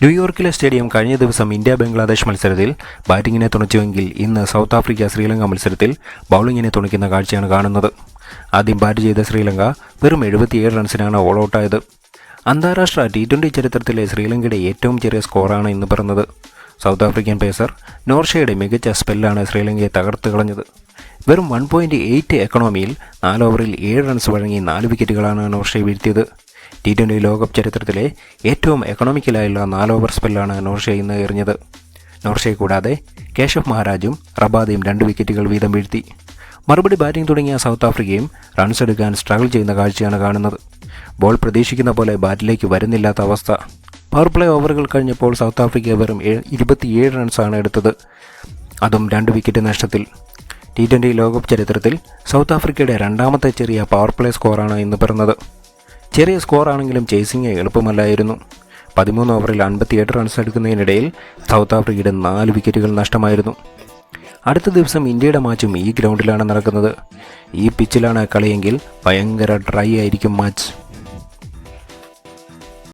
ന്യൂയോർക്കിലെ സ്റ്റേഡിയം കഴിഞ്ഞ ദിവസം ഇന്ത്യ ബംഗ്ലാദേശ് മത്സരത്തിൽ ബാറ്റിങ്ങിനെ തുണച്ചുവെങ്കിൽ ഇന്ന് സൗത്ത് ആഫ്രിക്ക ശ്രീലങ്ക മത്സരത്തിൽ ബൗളിങ്ങിനെ തുണയ്ക്കുന്ന കാഴ്ചയാണ് കാണുന്നത്. ആദ്യം ബാറ്റ് ചെയ്ത ശ്രീലങ്ക വെറും എഴുപത്തിയേഴ് റൺസിനാണ് ഓൾ ഔട്ടായത് അന്താരാഷ്ട്ര ടി ട്വന്റി ചരിത്രത്തിലെ ശ്രീലങ്കയുടെ ഏറ്റവും ചെറിയ സ്കോറാണ് ഇന്ന് പറഞ്ഞത് സൗത്ത് ആഫ്രിക്കൻ പേസർ നോർഷയുടെ മികച്ച സ്പെല്ലാണ് ശ്രീലങ്കയെ തകർത്ത് കളഞ്ഞത്. വെറും വൺ പോയിന്റ് എയ്റ്റ് എക്കണോമിയിൽ നാല് ഓവറിൽ ഏഴ് റൺസ് വഴങ്ങി നാല് വിക്കറ്റുകളാണ് നോർഷയെ വീഴ്ത്തിയത്. ടി ട്വന്റി ലോകകപ്പ് ചരിത്രത്തിലെ ഏറ്റവും എക്കണോമിക്കലായുള്ള നാല് ഓവർ സ്പെല്ലാണ് നോർഷെ ഇന്ന് എറിഞ്ഞത്. നോർഷയെ കൂടാതെ കേശവ് മഹാരാജും റബാദയും രണ്ട് വിക്കറ്റുകൾ വീതം വീഴ്ത്തി. മറുപടി ബാറ്റിംഗ് തുടങ്ങിയ സൗത്ത് ആഫ്രിക്കയും റൺസ് എടുക്കാൻ സ്ട്രഗിൾ ചെയ്യുന്ന കാഴ്ചയാണ് കാണുന്നത്. ബോൾ പ്രതീക്ഷിക്കുന്ന പോലെ ബാറ്റിലേക്ക് വരുന്നില്ലാത്ത അവസ്ഥ. പവർ പ്ലേ ഓവറുകൾ കഴിഞ്ഞപ്പോൾ സൗത്ത് ആഫ്രിക്ക വെറും ഇരുപത്തിയേഴ് റൺസാണ് എടുത്തത്. അതും രണ്ട് വിക്കറ്റ് നഷ്ടത്തിൽ. ടി ട്വന്റി ലോകകപ്പ് ചരിത്രത്തിൽ സൗത്ത് ആഫ്രിക്കയുടെ രണ്ടാമത്തെ ചെറിയ പവർ പ്ലേ സ്കോറാണ് ഇന്ന് പിറന്നത്. ചെറിയ സ്കോറാണെങ്കിലും ചേസിങ് എളുപ്പമല്ലായിരുന്നു. പതിമൂന്ന് ഓവറിൽ അൻപത്തിയെട്ട് റൺസ് എടുക്കുന്നതിനിടയിൽ സൗത്ത് ആഫ്രിക്കയുടെ നാല് വിക്കറ്റുകൾ നഷ്ടമായിരുന്നു. അടുത്ത ദിവസം ഇന്ത്യയുടെ മാച്ചും ഈ ഗ്രൗണ്ടിലാണ് നടക്കുന്നത്. ഈ പിച്ചിലാണ് കളിയെങ്കിൽ ഭയങ്കര ഡ്രൈ ആയിരിക്കും മാച്ച്.